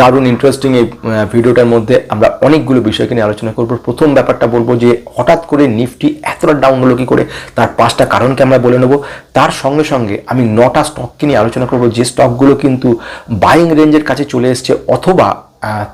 দারুণ ইন্টারেস্টিং এই ভিডিওটার মধ্যে আমরা অনেকগুলো বিষয়কে নিয়ে আলোচনা করব। প্রথম ব্যাপারটা বলব যে, হঠাৎ করে নিফটি এতটা ডাউন হলো কি করে? তার পাঁচটা কারণকে আমরা বলে নেব। তার সঙ্গে সঙ্গে আমি নটা স্টককে নিয়ে আলোচনা করব। যে স্টকগুলো কিন্তু বাইং রেঞ্জের কাছে চলে এসছে অথবা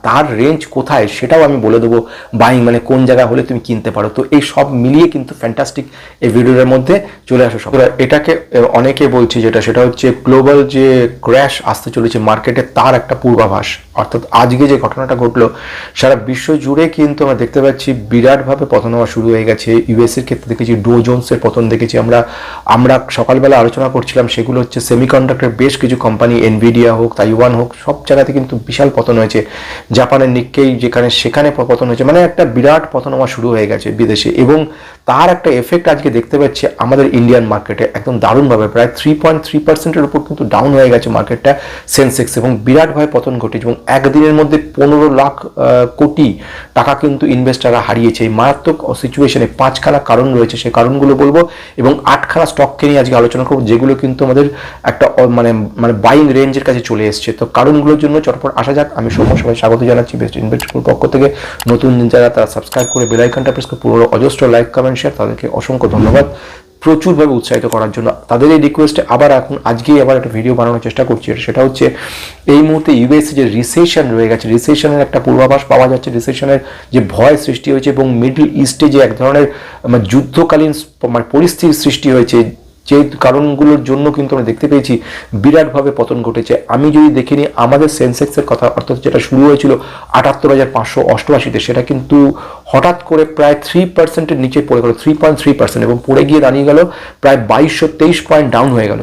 তার রেঞ্জ কোথায় সেটাও আমি বলে দেবো। বাইং মানে কোন জায়গা হলে তুমি কিনতে পারো। তো এই সব মিলিয়ে কিন্তু ফ্যান্টাস্টিক এই ভিডিওটার মধ্যে চলে আসো সব এটাকে অনেকে বলছে যেটা, সেটা হচ্ছে গ্লোবাল যে ক্র্যাশ আসতে চলেছে মার্কেটে তার একটা পূর্বাভাস। অর্থাৎ আজকে যে ঘটনাটা ঘটলো, সারা বিশ্ব জুড়ে কিন্তু আমরা দেখতে পাচ্ছি বিরাটভাবে পতন হওয়া শুরু হয়ে গেছে। ইউএসের ক্ষেত্রে দেখেছি ডো জোনসের পতন দেখেছি আমরা। আমরা সকালবেলা আলোচনা করছিলাম, সেগুলো হচ্ছে সেমিকন্ডাক্টর বেশ কিছু কোম্পানি এনভিডিয়া হোক তাইওয়ান হোক, সব জায়গাতে কিন্তু বিশাল পতন হয়েছে। জাপানের নিক্কেই যেখানে, সেখানে পতন হয়েছে। মানে একটা বিরাট পতন হওয়া শুরু হয়ে গেছে বিদেশে। এবং তার একটা এফেক্ট আজকে দেখতে পাচ্ছি আমাদের ইন্ডিয়ান মার্কেটে একদম দারুণভাবে। প্রায় থ্রি পয়েন্ট থ্রি পার্সেন্টের উপর কিন্তু ডাউন হয়ে গেছে মার্কেটটা সেন্সেক্স এবং বিরাটভাবে পতন ঘটেছে এবং একদিনের মধ্যে পনেরো লাখ কোটি টাকা কিন্তু ইনভেস্টাররা হারিয়েছে। এই মারাত্মক সিচুয়েশনে পাঁচ পাঁচখানা কারণ রয়েছে। সেই কারণগুলো বলব এবং আট আটখানা স্টককে নিয়ে আজকে আলোচনা করব, যেগুলো কিন্তু আমাদের একটা মানে মানে বাইং রেঞ্জের কাছে চলে এসছে। তো কারণগুলোর জন্য চটপট আসা যাক। আমি সৌম্য সবাই স্বাগত জানাচ্ছি বেস্ট ইনভেস্টর পক্ষ থেকে। নতুন যারা, তারা সাবস্ক্রাইব করে বেলাইকনটা প্রেস করে পুরো অজস্র লাইক কমেন্ট শেয়ার তাদেরকে অসংখ্য ধন্যবাদ। প্রচুরভাবে উৎসাহিত করার জন্য। তাদের এই রিকোয়েস্টে আবার এখন আজকেই আবার একটা ভিডিও বানানোর চেষ্টা করছি। সেটা হচ্ছে, এই মুহূর্তে ইউএসএ যে রিসেশন রয়ে গেছে রিসেশনের একটা পূর্বাভাস পাওয়া যাচ্ছে। রিসেশনের যে ভয় সৃষ্টি হয়েছে এবং মিডল ইস্টে যে এক ধরনের মানে যুদ্ধকালীন মানে পরিস্থিতির সৃষ্টি হয়েছে যে কারণগুলোর জন্য কিন্তু আমরা দেখতে পেয়েছি, বিরাটভাবে পতন ঘটেছে। আমি যদি দেখে নিই আমাদের সেন্সেক্সের কথা, অর্থাৎ যেটা শুরু হয়েছিল আটাত্তর হাজার পাঁচশো অষ্টআশিতে, সেটা কিন্তু হঠাৎ করে প্রায় থ্রি পার্সেন্টের নিচে পড়ে গেল থ্রি পয়েন্ট থ্রি পার্সেন্ট এবং পড়ে গিয়ে দাঁড়িয়ে গেল প্রায় বাইশশো তেইশ পয়েন্ট ডাউন হয়ে গেল।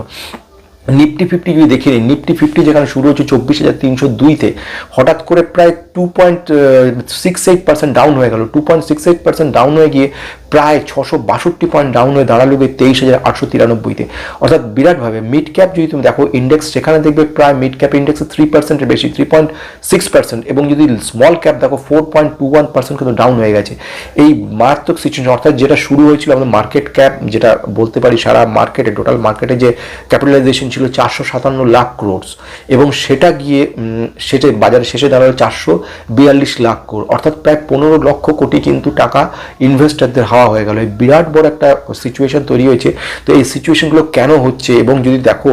নিফটি ফিফটি যদি দেখে নিই নিফটি ফিফটি যেখানে শুরু হচ্ছে চব্বিশ হাজার তিনশো দুইতে, হঠাৎ করে প্রায় two point six eight percent down হয়ে গেল। Two point six eight percent down হয়ে গিয়ে প্রায় ছশো বাষট্টি পয়েন্ট ডাউন হয়ে দাঁড়াল গিয়ে তেইশ হাজার আটশো তিরানব্বইতে। অর্থাৎ বিরাটভাবে মিড ক্যাপ যদি তুমি দেখো ইন্ডেক্স সেখানে দেখবে প্রায় মিড ক্যাপ ইন্ডেক্সে থ্রি পার্সেন্টের বেশি থ্রি পয়েন্ট সিক্স পার্সেন্ট এবং যদি স্মল ক্যাপ দেখো four point two one percent কিন্তু ডাউন হয়ে গেছে। এই মারাত্মক সিচুয়েশন অর্থাৎ যেটা শুরু হয়েছিল আমাদের মার্কেট ক্যাপ যেটা বলতে পারি সারা মার্কেটে টোটাল মার্কেটে যে ক্যাপিটালাইজেশন ছিল চারশো সাতান্ন লাখ ক্রোডস এবং সেটা গিয়ে সেটা বাজারে শেষে দাঁড়াল চারশো বিয়াল্লিশ লাখ ক্রোড অর্থাৎ প্রায় পনেরো লক্ষ কোটি কিন্তু টাকা ইনভেস্টারদের হাওয়া হয়ে গেল। এই বিরাট বড় একটা সিচুয়েশন তৈরি হয়েছে। তো এই সিচুয়েশনগুলো কেন হচ্ছে? এবং যদি দেখো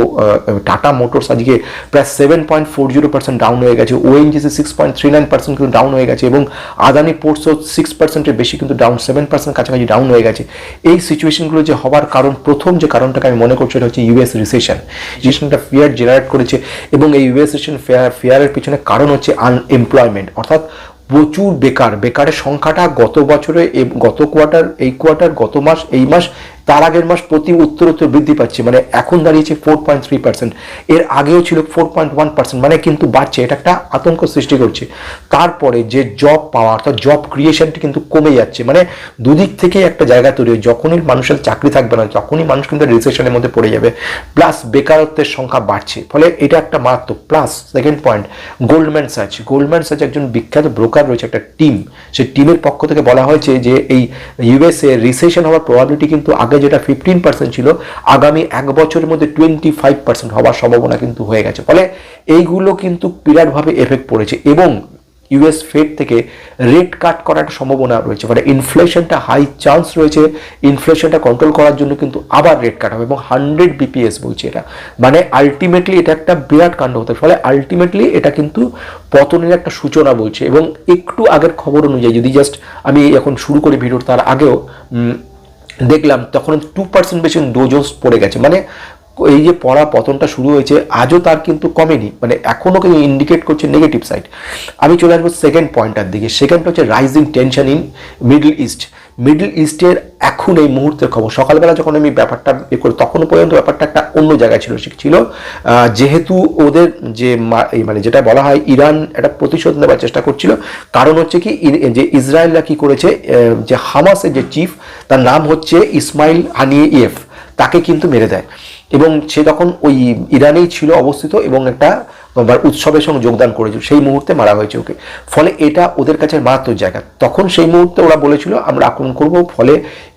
টাটা মোটরস আজকে প্রায় seven point four zero percent down হয়ে গেছে। ONGC six point three nine percent কিন্তু ডাউন হয়ে গেছে এবং আদানি পোর্টসও সিক্স পার্সেন্টের বেশি কিন্তু ডাউন সেভেন পার্সেন্ট কাছাকাছি ডাউন হয়ে গেছে। এই সিচুয়েশনগুলো যে হওয়ার কারণ, প্রথম যে কারণটাকে আমি মনে করছি, সেটা হচ্ছে ইউএস রিসেশন রিসেশনটা ফিয়ার জেনারেট করেছে এবং এই ইউএস রিসেশন ফেয়ার ফেয়ারের পিছনে কারণ হচ্ছে আনএমপ্লয়মেন্ট অর্থাৎ প্রচুর বেকার। বেকারের সংখ্যাটা গত বছরে গত কোয়ার্টার এই কোয়ার্টার গত মাস এই মাস তার আগের মাস প্রতি উত্তর উত্তর বৃদ্ধি পাচ্ছে মানে এখন দাঁড়িয়েছে ফোর পয়েন্ট থ্রি পার্সেন্ট এর আগেও ছিল ফোর পয়েন্ট ওয়ান পার্সেন্ট মানে কিন্তু বাড়ছে, এটা একটা আতঙ্ক সৃষ্টি করছে। তারপরে যে জব পাওয়া অর্থাৎ জব ক্রিয়েশনটি কিন্তু কমে যাচ্ছে মানে দুদিক থেকেই একটা জায়গা তৈরি যখনই মানুষের চাকরি থাকবে না তখনই মানুষ কিন্তু রিসেশনের মধ্যে পড়ে যাবে প্লাস বেকারত্বের সংখ্যা বাড়ছে, ফলে এটা একটা মারাত্মক। Plus second point Goldman Sachs Goldman Sachs একজন বিখ্যাত ব্রোকার রয়েছে, একটা টিম সেই টিমের পক্ষ থেকে বলা হয়েছে যে এই ইউএসএ রিসেশন হওয়ার প্রবাবিলিটি কিন্তু আগে যেটা ফিফটিন পার্সেন্ট ছিল, আগামী এক বছরের মধ্যে টোয়েন্টি ফাইভ পার্সেন্ট হওয়ার সম্ভাবনা কিন্তু হয়ে গেছে। ফলে এইগুলো কিন্তু বিরাটভাবে এফেক্ট পড়েছে এবং ইউএস ফেড থেকে রেট কাট করার একটা সম্ভাবনা রয়েছে। মানে ইনফ্লেশনটা হাই চান্স রয়েছে ইনফ্লেশনটা কন্ট্রোল করার জন্য কিন্তু আবার রেট কাট হবে এবং হান্ড্রেড বিপিএস বলছে এটা। মানে আলটিমেটলি এটা একটা বিরাট কাণ্ড হতে ফলে আলটিমেটলি এটা কিন্তু পতনের একটা সূচনা বলছে এবং একটু আগের খবর অনুযায়ী, যদি জাস্ট আমি এখন শুরু করি ভিডিওর তার আগেও দেখলাম তখন টু পার্সেন্ট বেশি ডোজোস পড়ে গেছে। মানে এই যে পড়া পতনটা শুরু হয়েছে, আজও তার কিন্তু কমেনি। মানে এখনও কিন্তু ইন্ডিকেট করছে নেগেটিভ সাইড আমি চলে আসব সেকেন্ড পয়েন্টটার দিকে। সেকেন্ডটা হচ্ছে rising tension in middle east middle ইস্টের এখন এই মুহূর্তের খবর। সকালবেলা যখন আমি ব্যাপারটা এ করি তখনও পর্যন্ত ব্যাপারটা একটা অন্য জায়গায় ছিল ছিল যেহেতু ওদের যে মানে যেটা বলা হয় ইরান একটা প্রতিশোধ নেওয়ার চেষ্টা করছিল, কারণ হচ্ছে কি যে ইসরায়েলরা কি করেছে যে হামাসের যে চিফ তার নাম হচ্ছে ইসমাইল হানিয়ে ইয়েফ তাকে কিন্তু মেরে দেয়। এবং সে তখন ওই ইরানেই ছিল অবস্থিত এবং একটা তোমার উৎসবের সঙ্গে যোগদান করেছিল, সেই মুহূর্তে মারা হয়েছে ওকে। ফলে এটা ওদের কাছে মারাত্মক জায়গা। তখন সেই মুহূর্তে ওরা বলেছিল, আমরা আক্রমণ করব। ফলে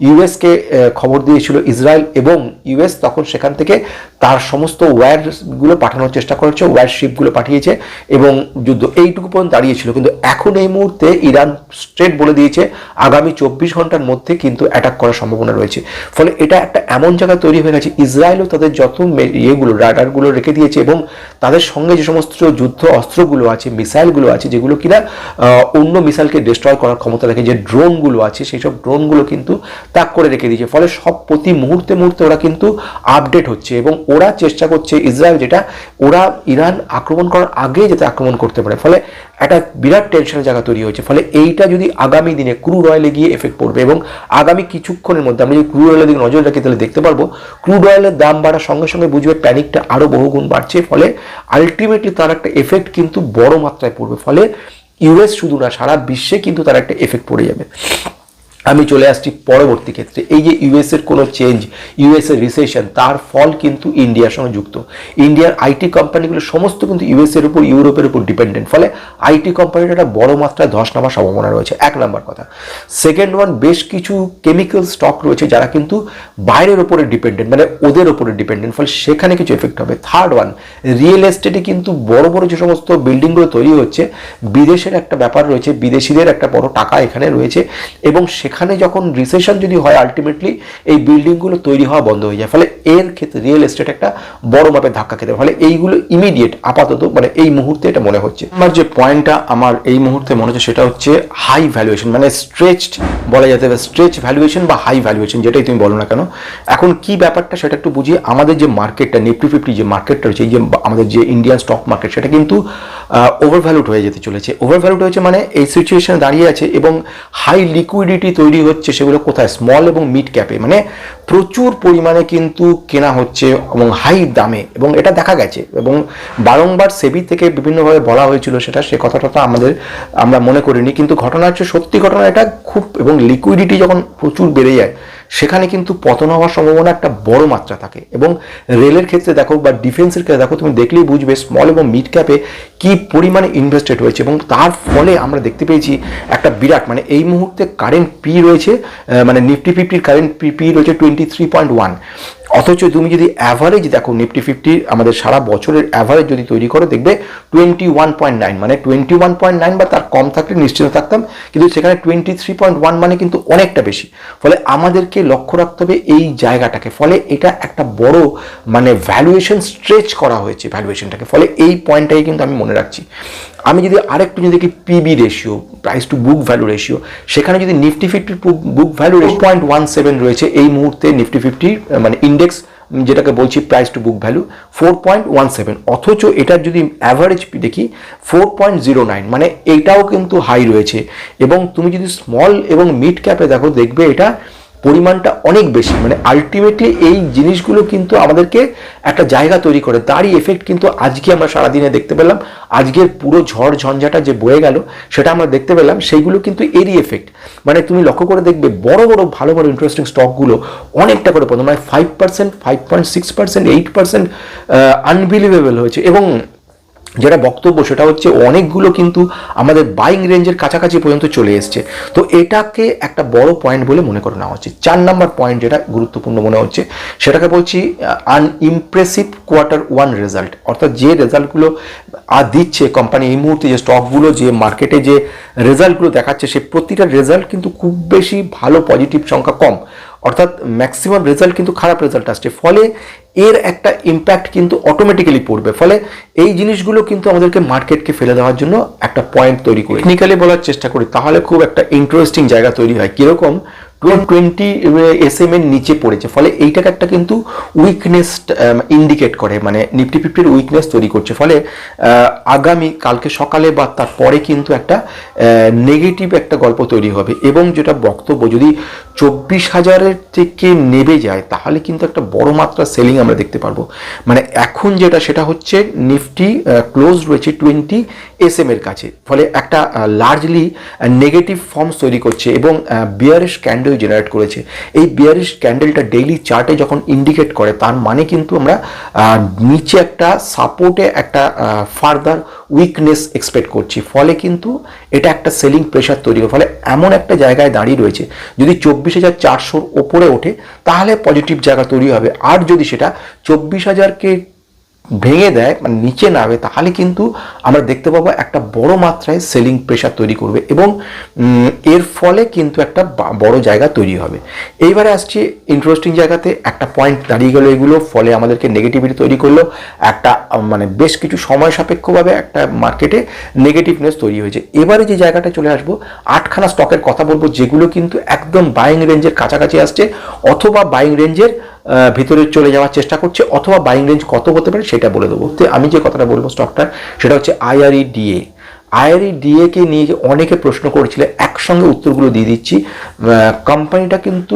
ইউএসকে খবর দিয়েছিল ইসরায়েল এবং ইউএস তখন সেখান থেকে তার সমস্ত ওয়্যারগুলো পাঠানোর চেষ্টা করেছে ওয়্যার শিপগুলো পাঠিয়েছে এবং যুদ্ধ এইটুকু পর্যন্ত দাঁড়িয়েছিল। কিন্তু এখন এই মুহূর্তে ইরান স্ট্রেট বলে দিয়েছে, আগামী চব্বিশ ঘণ্টার মধ্যে কিন্তু অ্যাটাক করার সম্ভাবনা রয়েছে। ফলে এটা একটা এমন জায়গা তৈরি হয়ে গেছে, ইসরায়েলও তাদের যত ইয়েগুলো, রাডারগুলো রেখে দিয়েছে এবং তাদের সঙ্গে যে সমস্ত যুদ্ধ অস্ত্রগুলো আছে, মিসাইলগুলো আছে, যেগুলো কিনা অন্য মিসাইলকে ডিস্ট্রয় করার ক্ষমতা রাখে যে ড্রোনগুলো আছে সেই সব ড্রোনগুলো কিন্তু ত্যাগ করে রেখে দিয়েছে। ফলে সব প্রতি মুহূর্তে মুহূর্তে ওরা কিন্তু আপডেট হচ্ছে এবং ওরা চেষ্টা করছে ইসরায়েল যেটা, ওরা ইরান আক্রমণ করার আগে যাতে আক্রমণ করতে পারে। ফলে একটা বিরাট টেনশনের জায়গা তৈরি হয়েছে। ফলে এইটা যদি আগামী দিনে ক্রুড অয়েলে গিয়ে এফেক্ট পড়বে এবং আগামী কিছুক্ষণের মধ্যে আমরা যদি ক্রুড অয়েলের দিকে নজর রাখি, তাহলে দেখতে পারব ক্রুড অয়েলের দাম বাড়ার সঙ্গে সঙ্গে বুঝবে প্যানিকটা আরও বহুগুণ বাড়ছে। ফলে আলটিমেটলি তার একটা এফেক্ট কিন্তু বড় মাত্রায় পড়বে। ফলে ইউএস শুধু না, সারা বিশ্বে কিন্তু তার একটা এফেক্ট পড়ে যাবে। আমি চলে আসছি পরবর্তী ক্ষেত্রে। এই যে ইউএস এর কোনো চেঞ্জ ইউএস এর রিসেশন তার ফল কিন্তু ইন্ডিয়ার সঙ্গে যুক্ত। ইন্ডিয়ার আইটি কোম্পানিগুলো সমস্ত কিন্তু ইউএস এর উপর ইউরোপের উপর ডিপেন্ডেন্ট ফলে আইটি কোম্পানির একটা বড় মাত্রায় ধস নামার সম্ভাবনা রয়েছে। এক নম্বর কথা। সেকেন্ড ওয়ান বেশ কিছু কেমিক্যাল স্টক রয়েছে যারা কিন্তু বাইরের উপরে ডিপেন্ডেন্ট মানে ওদের উপরে ডিপেন্ডেন্ট ফলে সেখানে কিছু এফেক্ট হবে। থার্ড ওয়ান রিয়েল এস্টেটে কিন্তু বড় বড় যে সমস্ত বিল্ডিংগুলো তৈরি হচ্ছে, বিদেশের একটা ব্যাপার রয়েছে। বিদেশিদের একটা বড় টাকা এখানে রয়েছে। এবং সেখানে যখন রিসেশন যদি হয় আলটিমেটলি এই বিল্ডিংগুলো তৈরি হওয়া বন্ধ হয়ে যায়। ফলে এর ক্ষেত্রে রিয়েল এস্টেট একটা বড় মাপের ধাক্কা খেতে ফলে এইগুলো ইমিডিয়েট আপাতত মানে এই মুহূর্তে এটা মনে হচ্ছে। আমার যে পয়েন্টটা আমার এই মুহূর্তে মনে হচ্ছে সেটা হচ্ছে হাই ভ্যালুয়েশন মানে স্ট্রেচড বলা যেতে পারে। স্ট্রেচ ভ্যালুয়েশন বা হাই ভ্যালুয়েশন যেটাই তুমি বলো না কেন। এখন কি ব্যাপারটা সেটা একটু বুঝিয়ে আমাদের যে মার্কেটটা নিফটি ফিফটি যে মার্কেটটা রয়েছে, এই যে আমাদের যে ইন্ডিয়ান স্টক মার্কেট সেটা কিন্তু ওভার ভ্যালুড হয়ে যেতে চলেছে। ওভার ভ্যালুড হয়েছে মানে এই সিচুয়েশনে দাঁড়িয়ে আছে এবং হাই লিকুইডিটি তৈরি হচ্ছে সেগুলো কোথায়? স্মল এবং মিড ক্যাপে মানে প্রচুর পরিমাণে কিন্তু কেনা হচ্ছে এবং হাই দামে। এবং এটা দেখা গেছে। এবং বারংবার সেবি থেকে বিভিন্নভাবে বলা হয়েছিল সেটা। সে কথাটা তো আমাদের, আমরা মনে করিনি। কিন্তু ঘটনা হচ্ছে সত্যি ঘটনা, এটা খুব এবং লিকুইডিটি যখন প্রচুর বেড়ে যায় সেখানে কিন্তু পতন হওয়ার সম্ভাবনা একটা বড় মাত্রা থাকে। এবং রেলের ক্ষেত্রে দেখো বা ডিফেন্সের ক্ষেত্রে দেখো, তুমি দেখলেই বুঝবে স্মল এবং মিড ক্যাপে কি পরিমাণে ইনভেস্টেড হয়েছে এবং তার ফলে আমরা দেখতে পেয়েছি একটা বিরাট মানে এই মুহূর্তে কারেন্ট পি রয়েছে মানে নিফটি ফিফটির কারেন্ট পি রয়েছে টোয়েন্টি থ্রি পয়েন্ট ওয়ান অথচ তুমি যদি অ্যাভারেজ দেখো নিফটি ফিফটি আমাদের সারা বছরের অ্যাভারেজ যদি তৈরি করো, দেখবে টোয়েন্টি ওয়ান পয়েন্ট নাইন মানে টোয়েন্টি ওয়ান পয়েন্ট নাইন বা তার কম থাকলে নিশ্চিত থাকতাম, কিন্তু সেখানে টোয়েন্টি থ্রি পয়েন্ট ওয়ান মানে কিন্তু অনেকটা বেশি। ফলে আমাদেরকে লক্ষ্য রাখতে হবে এই জায়গাটাকে। ফলে এটা একটা বড় মানে ভ্যালুয়েশন স্ট্রেচ করা হয়েছে ভ্যালুয়েশনটাকে ফলে এই পয়েন্টটাকে কিন্তু আমি মনে রাখছি। আমি যদি আরেকটু যদি দেখি PB ratio price to book value ratio সেখানে যদি Nifty ফিফটির book value ratio point one seven রয়েছে, এই মুহূর্তে নিফটি ফিফটি মানে ইন্ডেক্স যেটাকে বলছি price to book value four point one seven অথচ এটার যদি অ্যাভারেজ দেখি ফোর পয়েন্ট জিরো নাইন মানে এইটাও কিন্তু হাই রয়েছে। এবং তুমি যদি স্মল এবং মিড ক্যাপে দেখো, দেখবে এটা পরিমাণটা অনেক বেশি। মানে আলটিমেটলি এই জিনিসগুলো কিন্তু আমাদেরকে একটা জায়গা তৈরি করে। তারই এফেক্ট কিন্তু আজকে আমরা সারাদিনে দেখতে পেলাম। আজকের পুরো ঝড় ঝঞ্ঝাটা যে বয়ে গেল, সেটা আমরা দেখতে পেলাম। সেইগুলো কিন্তু এরই এফেক্ট মানে তুমি লক্ষ্য করে দেখবে, বড় বড় ভালো বড় ইন্টারেস্টিং স্টকগুলো অনেকটা করে পড়ে। মানে five percent five point six percent eight percent unbelievable হয়েছে। এবং যেটা বক্তব্য সেটা হচ্ছে অনেকগুলো কিন্তু আমাদের বাইং রেঞ্জের কাছাকাছি পর্যন্ত চলে এসছে। তো এটাকে একটা বড় পয়েন্ট বলে মনে করে নেওয়া হচ্ছে। চার নাম্বার পয়েন্ট যেটা গুরুত্বপূর্ণ মনে হচ্ছে, সেটাকে বলছি আনইমপ্রেসিভ কোয়ার্টার ওয়ান রেজাল্ট অর্থাৎ যে রেজাল্টগুলো আর দিচ্ছে কোম্পানি এই মুহূর্তে যে স্টকগুলো যে মার্কেটে যে রেজাল্টগুলো দেখাচ্ছে, সে প্রতিটা রেজাল্ট কিন্তু খুব বেশি ভালো পজিটিভ সংখ্যা কম। অর্থাৎ ম্যাক্সিমাম রেজাল্ট কিন্তু খারাপ রেজাল্ট আসছে। ফলে এর একটা ইম্প্যাক্ট কিন্তু অটোমেটিক্যালি পড়বে। ফলে এই জিনিসগুলো কিন্তু আমাদেরকে মার্কেটকে ফেলে দেওয়ার জন্য একটা পয়েন্ট তৈরি করি। টেকনিক্যালি বলার চেষ্টা করি, তাহলে খুব একটা ইন্টারেস্টিং জায়গা তৈরি হয়। কীরকম? টোয়েন্টি এস এম এর নিচে পড়েছে। ফলে এইটাকে একটা কিন্তু উইকনেস ইন্ডিকেট করে। মানে নিফটি ফিফটির উইকনেস তৈরি করছে। ফলে আগামী, কালকে সকালে বা তারপরে কিন্তু একটা নেগেটিভ একটা গল্প তৈরি হবে। এবং যেটা বক্তব্য, যদি চব্বিশ হাজারের থেকে নেবে যায়, তাহলে কিন্তু একটা বড় মাত্রা সেলিং আমরা দেখতে পারব। মানে এখন যেটা, সেটা হচ্ছে নিফটি ক্লোজ রয়েছে টোয়েন্টি এস এম এর কাছে। ফলে একটা লার্জলি নেগেটিভ ফর্মস তৈরি করছে এবং বিয়ারিশ ক্যান্ডেল জেনারেট করেছে। এই বিয়ারিশ ক্যান্ডেলটা ডেইলি চার্টে যখন ইন্ডিকেট করে, তার মানে কিন্তু আমরা নিচে একটা সাপোর্টে একটা ফার্দার উইকনেস এক্সপেক্ট করছি। ফলে কিন্তু এটা একটা সেলিং প্রেশার তৈরি করে ফলে এমন একটা জায়গায় দাঁড়িয়ে রয়েছে, যদি চব্বিশ হাজার চারশোর ওপরে ওঠে, তাহলে পজিটিভ জায়গা তৈরি হবে। আর যদি সেটা চব্বিশ হাজারকে ভেঙে দেয় মানে নিচে নামে, তাহলে কিন্তু আমরা দেখতে পাবো একটা বড় মাত্রায় সেলিং প্রেশার তৈরি করবে এবং এর ফলে কিন্তু একটা বড় জায়গা তৈরি হবে। এইবারে আসছি ইন্টারেস্টিং জায়গাতে, একটা পয়েন্ট দাঁড়িয়ে গেলো এগুলো, ফলে আমাদেরকে নেগেটিভিটি তৈরি করল, একটা মানে বেশ কিছু সময় সাপেক্ষভাবে একটা মার্কেটে নেগেটিভনেস তৈরি হয়েছে। এবারে যে জায়গাটা চলে আসব, আটখানা স্টকের কথা বলব, যেগুলো কিন্তু একদম বাইং রেঞ্জের কাছাকাছি আসছে, অথবা বাইং রেঞ্জের ভিতরে চলে যাওয়ার চেষ্টা করছে, অথবা বাইং রেঞ্জ কত হতে পারে সেটা বলে দেবো। তো আমি যে কথাটা বলব স্টকটা সেটা হচ্ছে আইআরই ডিএ আইআরই ডিএ কে নিয়ে অনেকে প্রশ্ন করেছিল, একসঙ্গে উত্তরগুলো দিয়ে দিচ্ছি। কোম্পানিটা কিন্তু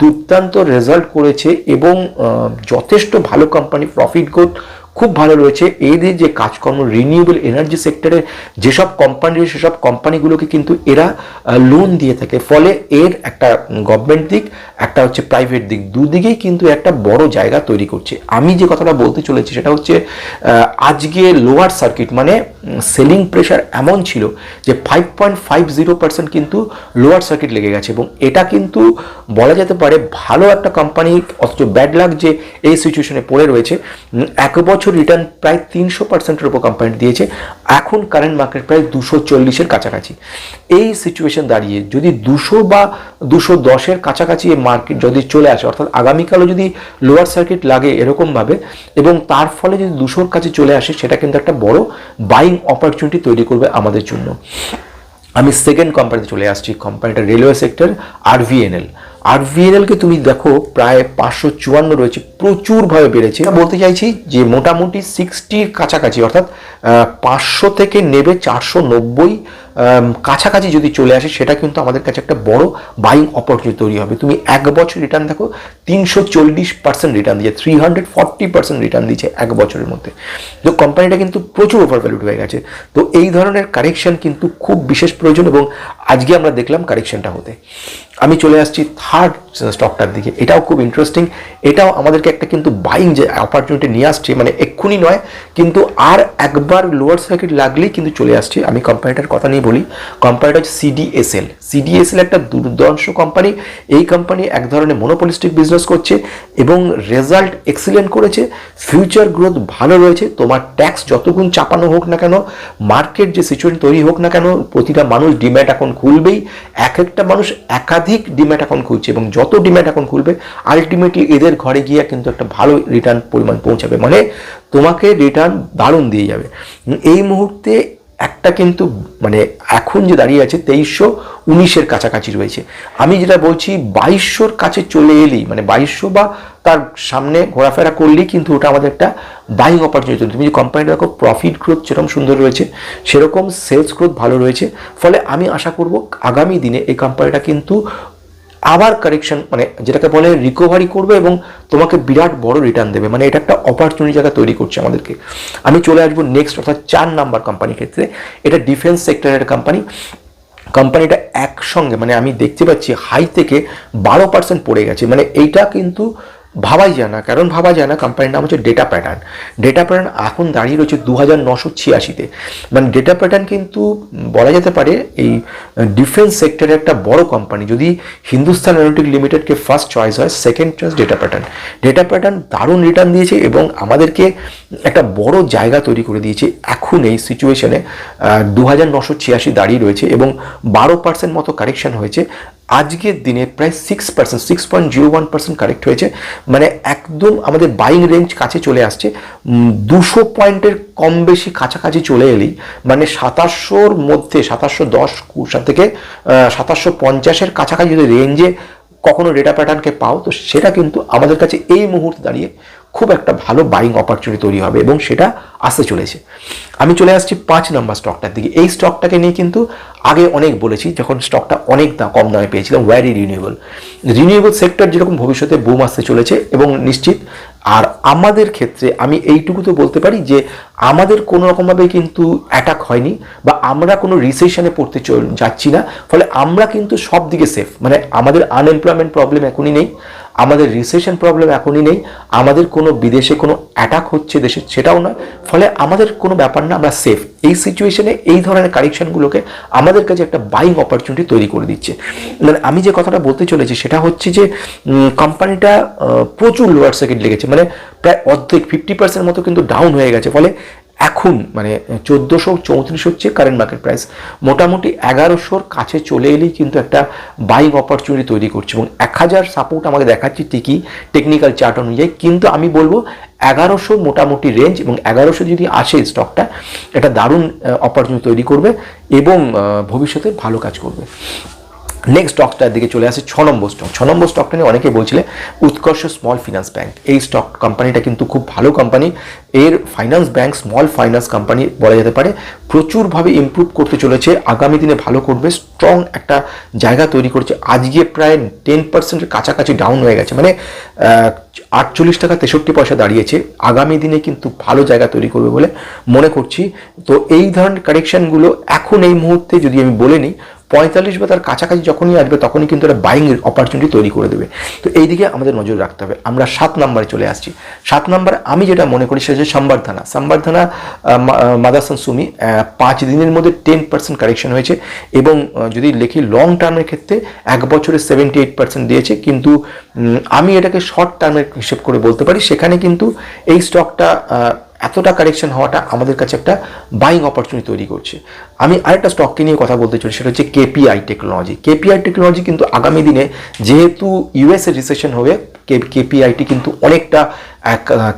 দুর্দান্ত রেজাল্ট করেছে এবং যথেষ্ট ভালো কোম্পানি প্রফিট গ্রোথ খুব ভালো রয়েছে। এদের যে কাজকর্ম রিনিউয়েবল এনার্জি সেক্টরে যেসব কোম্পানি সেসব কোম্পানিগুলোকে কিন্তু এরা লোন দিয়ে থাকে। ফলে এর একটা গভর্নমেন্ট দিক একটা হচ্ছে প্রাইভেট দিক, দুদিকেই কিন্তু একটা বড় জায়গা তৈরি করছে। আমি যে কথাটা বলতে চলেছি সেটা হচ্ছে আজকে লোয়ার সার্কিট মানে সেলিং প্রেশার এমন ছিল যে five point five zero percent কিন্তু লোয়ার সার্কিট লেগে গেছে এবং এটা কিন্তু বলা যেতে পারে ভালো একটা কোম্পানি অথচ ব্যাড লাক যে এই সিচুয়েশনে পড়ে রয়েছে। এক বছর রিটার্ন প্রায় তিনশো পার্সেন্টের উপর কোম্পানি দিয়েছে। এখন কারেন্ট মার্কেট প্রায় দুশো চল্লিশের কাছাকাছি। এই সিচুয়েশন দাঁড়িয়ে যদি দুশো বা দুশো দশের কাছাকাছি মার্কেট যদি চলে আসে, অর্থাৎ আগামীকালও যদি লোয়ার সার্কিট লাগে এরকমভাবে, এবং তার ফলে যদি দুশোর কাছে চলে আসে, সেটা কিন্তু একটা বড় বাইং অপরচুনিটি তৈরি করবে আমাদের জন্য। আমি সেকেন্ড কোম্পানিতে চলে আসছি কোম্পানিটা রেলওয়ে সেক্টর আরভিএনএল আরভিএনএলকে তুমি দেখো, প্রায় পাঁচশো চুয়ান্ন রয়েছে, প্রচুরভাবে বেড়েছে। বলতে চাইছি যে মোটামুটি সিক্সটির কাছাকাছি, অর্থাৎ পাঁচশো থেকে নেবে চারশো নব্বই কাছাকাছি যদি চলে আসে, সেটা কিন্তু আমাদের কাছে একটা বড় বাইং অপরচুনিটি তৈরি হবে। তুমি এক বছর রিটার্ন দেখো, তিনশো চল্লিশ পার্সেন্ট রিটার্ন দিচ্ছে three hundred forty percent return দিচ্ছে এক বছরের মধ্যে। তো কোম্পানিটা কিন্তু প্রচুর ওভার ভ্যালুড হয়ে গেছে। তো এই ধরনের কারেকশন কিন্তু খুব বিশেষ প্রয়োজন এবং আজকে আমরা দেখলাম কারেকশনটা হতে। আমি চলে আসছি থার্ড স্টকটার দিকে। এটাও খুব ইন্টারেস্টিং এটাও আমাদেরকে একটা কিন্তু বাইং যে অপরচুনিটি নিয়ে আসছে মানে এক্ষুনি নয়, কিন্তু আর একবার লোয়ার সার্কিট লাগলেই কিন্তু চলে আসছে। আমি কোম্পানিটার কথা নিয়ে বলি কোম্পানিটা হচ্ছে সিডিএসএল সিডিএসএল একটা দুর্দর্শ কোম্পানি এই কোম্পানি এক ধরনের মনোপলিস্টিক বিজনেস করছে এবং রেজাল্ট এক্সিলেন্ট করেছে ফিউচার গ্রোথ ভালো রয়েছে, তোমার ট্যাক্স যতগুণ চাপানো হোক না কেন মার্কেট যে সিচুয়েশন তৈরি হোক না কেন, প্রতিটা মানুষ ডিম্যাট অ্যাকাউন্ট খুলবেই, এক একটা মানুষ একাধিক ডিম্যাট অ্যাকাউন্ট খুলছে এবং যত ডিম্যাট অ্যাকাউন্ট খুলবে আলটিমেটলি এদের ঘরে গিয়ে কিন্তু একটা ভালো রিটার্ন পরিমাণ পৌঁছাবে। মানে তোমাকে রিটার্ন দারুণ দিয়ে যাবে। এই মুহূর্তে একটা কিন্তু মানে এখন যে দাঁড়িয়ে আছে তেইশশো উনিশের কাছাকাছি রয়েছে। আমি যেটা বলছি, বাইশশোর কাছে চলে এলেই মানে বাইশশো বা তার সামনে ঘোরাফেরা করলেই কিন্তু ওটা আমাদের একটা বাইং অপরচুনিটি তুমি যে কোম্পানিটা দেখো প্রফিট গ্রোথ যেরকম সুন্দর রয়েছে, সেরকম সেলস গ্রোথ ভালো রয়েছে। ফলে আমি আশা করব, আগামী দিনে এই কোম্পানিটা কিন্তু আবার কারেকশন মানে যেটাকে বলে রিকভারি করবে এবং তোমাকে বিরাট বড় রিটার্ন দেবে। মানে এটা একটা অপরচুনিটি জায়গা তৈরি করছে আমাদেরকে। আমি চলে আসব নেক্সট অর্থাৎ চার নাম্বার কোম্পানির ক্ষেত্রে। এটা ডিফেন্স সেক্টরের কোম্পানি কোম্পানিটা একসঙ্গে মানে আমি দেখতে পাচ্ছি হাই থেকে বারো পার্সেন্ট পড়ে গেছে। মানে এইটা কিন্তু ভাবাই যায় না। কারণ ভাবা যায় না কোম্পানির নাম হচ্ছে ডেটা প্যাটার্ন ডেটা প্যাটার্ন এখন দাঁড়িয়ে রয়েছে দু হাজার নশো ছিয়াশিতে। মানে ডেটা প্যাটার্ন কিন্তু বলা যেতে পারে এই ডিফেন্স সেক্টরের একটা বড় কোম্পানি যদি হিন্দুস্তান এরোটিক লিমিটেডকে ফার্স্ট চয়েস হয় second choice data pattern data pattern দারুণ রিটার্ন দিয়েছে এবং আমাদেরকে একটা বড় জায়গা তৈরি করে দিয়েছে এখন এই সিচুয়েশনে দু হাজার নশো ছিয়াশি দাঁড়িয়ে রয়েছে এবং বারো পার্সেন্ট মতো কারেকশন হয়েছে। আজকের দিনে প্রায় six percent six point zero one percent correct হয়েছে। মানে একদম আমাদের বাইং রেঞ্জ কাছে চলে আসছে। দুশো পয়েন্টের কম বেশি কাছাকাছি চলে এলেই মানে সাতাশশোর মধ্যে, সাতাশশো দশ থেকে সাতাশশো পঞ্চাশের কাছাকাছি যদি রেঞ্জে কখনো ডেটা প্যাটার্নকে পাও, তো সেটা কিন্তু আমাদের কাছে এই মুহূর্তে দাঁড়িয়ে খুব একটা ভালো বাইং অপরচুনিটি তৈরি হবে এবং সেটা আসতে চলেছে। আমি চলে আসছি পাঁচ নম্বর স্টকটার দিকে। এই স্টকটাকে নিয়ে কিন্তু আগে অনেক বলেছি, যখন স্টকটা অনেক দাম কম দামে পেয়েছিলাম ওয়ারি রিনিউয়েবল রিনিউয়েবল সেক্টর যেরকম ভবিষ্যতে বুম আসতে চলেছে এবং নিশ্চিত। আর আমাদের ক্ষেত্রে আমি এইটুকু তো বলতে পারি যে, আমাদের কোনো রকমভাবে কিন্তু অ্যাটাক হয়নি বা আমরা কোনো রিসেশনে পড়তে যাচ্ছি না। ফলে আমরা কিন্তু সব দিকে সেফ মানে আমাদের আনএমপ্লয়মেন্ট প্রবলেম এখনই নেই। আমাদের রিসেশন প্রবলেম এখনই নেই, আমাদের কোনো বিদেশে কোনো অ্যাটাক হচ্ছে দেশে সেটাও নয়, ফলে আমাদের কোনো ব্যাপার না, আমরা সেফ এই সিচুয়েশনে এই ধরনের কারেকশনগুলোকে আমাদের কাছে একটা বাইং অপরচুনিটি তৈরি করে দিচ্ছে। মানে আমি যে কথাটা বলতে চলেছি সেটা হচ্ছে যে কোম্পানিটা প্রচুর লোয়ার সেকেন্ড লেগেছে। মানে প্রায় অর্ধেক ফিফটি পার্সেন্ট মতো কিন্তু ডাউন হয়ে গেছে। ফলে এখন মানে চোদ্দোশো চৌত্রিশ হচ্ছে কারেন্ট মার্কেট প্রাইস মোটামুটি এগারোশোর কাছে চলে এলেই কিন্তু একটা বাইং অপরচুনিটি তৈরি করছে এবং এক হাজার সাপোর্ট আমাকে দেখাচ্ছি ঠিকই টেকনিক্যাল চার্ট অনুযায়ী। কিন্তু আমি বলব, এগারোশো মোটামুটি রেঞ্জ এবং এগারোশো যদি আসে স্টকটা এটা দারুণ অপরচুনিটি তৈরি করবে এবং ভবিষ্যতে ভালো কাজ করবে। নেক্সট স্টকটার দিকে চলে আসে ছ নম্বর স্টক ছ নম্বর স্টকটা নিয়ে অনেকে বলছিলে, উৎকর্ষ স্মল ফিনান্স ব্যাংক এই স্টক কোম্পানিটা কিন্তু খুব ভালো কোম্পানি এর finance bank small finance company বলা যেতে পারে। প্রচুরভাবে ইমপ্রুভ করতে চলেছে। আগামী দিনে ভালো করবে। স্ট্রং একটা জায়গা তৈরি করছে। আজকে প্রায় টেন পার্সেন্টের কাছাকাছি ডাউন হয়ে গেছে। মানে আটচল্লিশ টাকা তেষট্টি পয়সা দাঁড়িয়েছে। আগামী দিনে কিন্তু ভালো জায়গা তৈরি করবে বলে মনে করছি। তো এই ধরনের কারেকশনগুলো এখন এই মুহূর্তে যদি আমি বলে নিই পঁয়তাল্লিশ বা তার কাছাকাছি যখনই আসবে, তখনই কিন্তু একটা বাইং অপরচুনিটি তৈরি করে দেবে। তো এই দিকে আমাদের নজর রাখতে হবে। আমরা সাত নম্বরে চলে আসছি। সাত নম্বরে, আমি যেটা মনে করি সেটা হচ্ছে সম্বর্ধনা। সম্বর্ধনা মাদাসান সুমি পাঁচ দিনের মধ্যে টেন পার্সেন্ট কারেকশন হয়েছে এবং যদি লেখি লং টার্মের ক্ষেত্রে এক বছরে সেভেন্টি এইট পার্সেন্ট দিয়েছে, কিন্তু আমি এটাকে শর্ট টার্মের হিসেব করে বলতে পারি, সেখানে কিন্তু এই স্টকটা এতটা কারেকশন হওয়াটা আমাদের কাছে একটা বাইং অপরচুনিটি তৈরি করছে। আমি আরেকটা স্টককে নিয়ে কথা বলতে চাই, সেটা হচ্ছে কেপিআই টেকনোলজি কেপিআই টেকনোলজি কিন্তু আগামী দিনে যেহেতু ইউএসএ রিসেশন হবে কেপিআইটি কিন্তু অনেকটা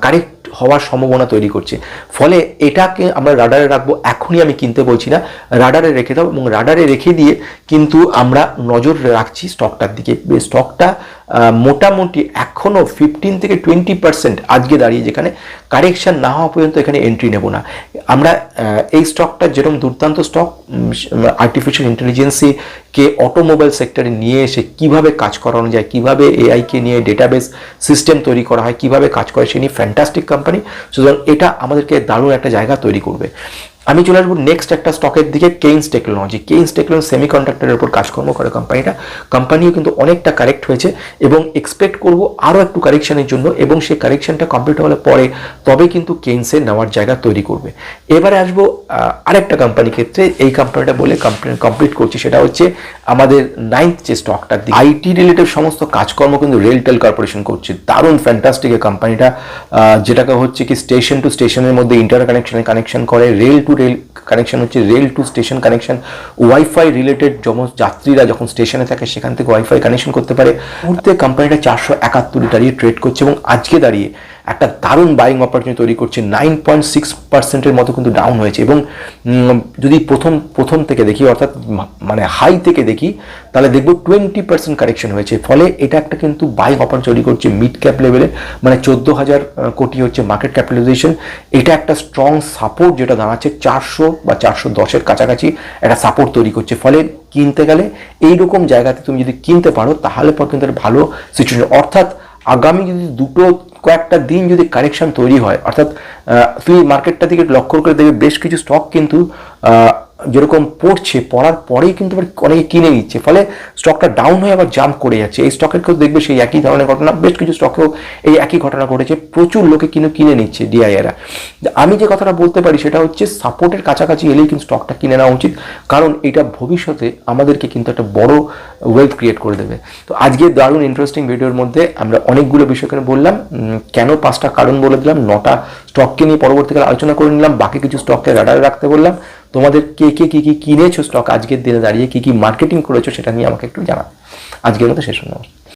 কারেক্ট হওয়ার সম্ভাবনা তৈরি করছে। ফলে এটাকে আমরা রাডারে রাখব, এখনই আমি কিনতে বলছি না রাডারে রেখে দাও এবং রাডারে রেখে দিয়ে কিন্তু আমরা নজর রাখছি স্টকটার দিকে। স্টকটা মোটামুটি এখনও ফিফটিন থেকে টোয়েন্টি পার্সেন্ট আজকে দাঁড়িয়ে, যেখানে কারেকশান না হওয়া পর্যন্ত এখানে এন্ট্রি নেব না। আমরা এই স্টকটা যেরকম দুর্দান্ত স্টক আর্টিফিশিয়াল ইন্টেলিজেন্সি কে অটোমোবাইল সেক্টরে নিয়ে এসে কীভাবে কাজ করানো যায়, কীভাবে এআইকে নিয়ে ডেটাবেস সিস্টেম তৈরি করা হয়, কীভাবে কাজ করে, সে নিয়ে ফ্যান্টাস্টিক কোম্পানি সুতরাং এটা আমাদেরকে দারুণ একটা জায়গা তৈরি করবে। আমি চলে আসব নেক্সট একটা স্টকের দিকে কেইন্স টেকনোলজি কেইন্স টেকনোলজি সেমি কন্ডাক্টরের উপর কাজকর্ম করে কোম্পানিটা কোম্পানিও কিন্তু অনেকটা কারেক্ট হয়েছে এবং এক্সপেক্ট করব আরও একটু কারেকশানের জন্য এবং সেই কারেকশনটা কমপ্লিট হলে পরে তবে কিন্তু কেইন্সের নেওয়ার জায়গা তৈরি করবে। এবারে আসব আরেকটা কোম্পানি ক্ষেত্রে। এই কোম্পানিটা বলে কমপ্লিট করছি। সেটা হচ্ছে আমাদের নাইন্থ যে স্টকটা আইটি রিলেটেড সমস্ত কাজকর্ম কিন্তু রেলটেল কর্পোরেশন করছে। দারুণ ফ্যান্টাস্টিক এই কোম্পানিটা যেটাকে হচ্ছে কি স্টেশন টু স্টেশনের মধ্যে ইন্টার কানেকশনে কানেকশন করে রেল টু রেল কানেকশন হচ্ছে rail to station connection wifi related যখন যাত্রীরা যখন স্টেশনে থাকে, সেখান থেকে ওয়াইফাই কানেকশন করতে পারে। মুহূর্তে কোম্পানিটা চারশো একাত্তর দাঁড়িয়ে ট্রেড করছে এবং আজকে দাঁড়িয়ে একটা দারুণ বাইং অপরচুনিটি তৈরি করছে। নাইন পয়েন্ট সিক্স পার্সেন্টের মতো কিন্তু ডাউন হয়েছে এবং যদি প্রথম প্রথম থেকে দেখি, অর্থাৎ মানে হাই থেকে দেখি, তাহলে দেখব টোয়েন্টি পার্সেন্ট কারেকশন হয়েছে। ফলে এটা একটা কিন্তু বাইং অপরচুনিটি তৈরি করছে মিড ক্যাপ লেভেলে মানে চোদ্দ হাজার কোটি হচ্ছে মার্কেট ক্যাপিটালাইজেশন এটা একটা স্ট্রং সাপোর্ট যেটা দাঁড়াচ্ছে চারশো বা চারশো দশের কাছাকাছি একটা সাপোর্ট তৈরি করছে। ফলে কিনতে গেলে এইরকম জায়গাতে তুমি যদি কিনতে পারো, তাহলে পর কিন্তু ভালো সিচুয়েশন অর্থাৎ আগামী যদি দুটো কয়েকটা দিন যদি কারেকশান তৈরি হয়, অর্থাৎ তুই মার্কেটটা থেকে লক্ষ্য করে দেখবে বেশ কিছু স্টক কিন্তু যেরকম পড়ছে, পড়ার পরেই কিন্তু অনেকে কিনে নিচ্ছে। ফলে স্টকটা ডাউন হয়ে আবার জাম্প করে যাচ্ছে। এই স্টকের কেউ দেখবে সেই একই ধরনের ঘটনা। বেশ কিছু স্টকেও এই একই ঘটনা ঘটেছে। প্রচুর লোকে কিন্তু কিনে নিচ্ছে ডিআইএরা আমি যে কথাটা বলতে পারি সেটা হচ্ছে সাপোর্টের কাছাকাছি এলেই কিন্তু স্টকটা কিনে নেওয়া উচিত। কারণ এটা ভবিষ্যতে আমাদেরকে কিন্তু একটা বড় ওয়েলথ ক্রিয়েট করে দেবে। তো আজকে দারুণ ইন্টারেস্টিং ভিডিওর মধ্যে আমরা অনেকগুলো বিষয় করে বললাম। কেন পাঁচটা কারণ বলে দিলাম? নটা স্টককে নিয়ে পরবর্তীকালে আলোচনা করে নিলাম। বাকি কিছু স্টককে রাডারে রাখতে বললাম। তোমাদের কে কে, কি কি কিনেছো স্টক আজকের দিনে দাঁড়িয়ে কি কি মার্কেটিং করেছ সেটা নিয়ে আমাকে একটু জানা আজকের মতো শেষ হলো।